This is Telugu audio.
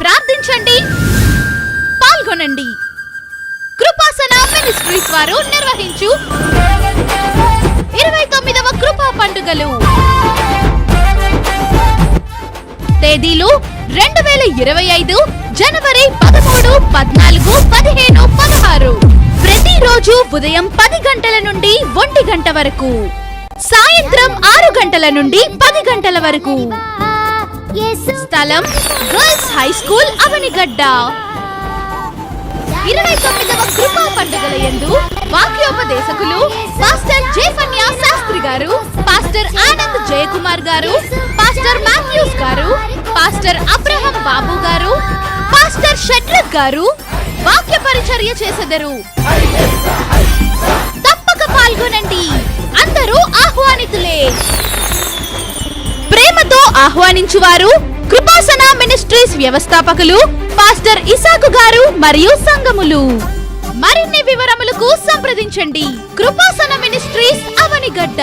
ప్రార్థించండి. పాల్గొనండి. కృపాసన మినిస్ట్రీస్ వారు నిర్వహించు ఇరవై తొమ్మిదవ కృపా పండుగలు. తేదీలు రెండు వేల ఇరవై ఐదు జనవరి పదమూడు పద్నాలుగు పదిహేను పదహారు. ప్రతిరోజు ఉదయం పది గంటల నుండి ఒంటి గంట వరకు. సాయంత్రం ఆరు గంటల నుండి పది గంటల వరకు. స్థలం గర్ల్స్ హై స్కూల్ అవనిగడ్డ. ఇరవై తొమ్మిదవ కృపా పండుగల యందు వాక్యోపదేశకులు పాస్టర్ జేఫన్యా శాస్త్రి గారు పాస్టర్ ఆనంద్ జయకుమార్ గారు పాస్టర్ మాథ్యూస్ గారు పాస్టర్ అబ్రహం బాబు గారు పాస్టర్ షడ్రక్ గారు వాక్య పరిచర్య చేసెదరు. తప్పక పాల్గొనండి. ఆహ్వానించువారు కృపాసన మినిస్ట్రీస్ వ్యవస్థాపకులు పాస్టర్ ఇసాకు గారు మరియు సంఘములు మరిన్ని వివరములకు సంప్రదించండి. కృపాసన మినిస్ట్రీస్ అవనిగడ్డ.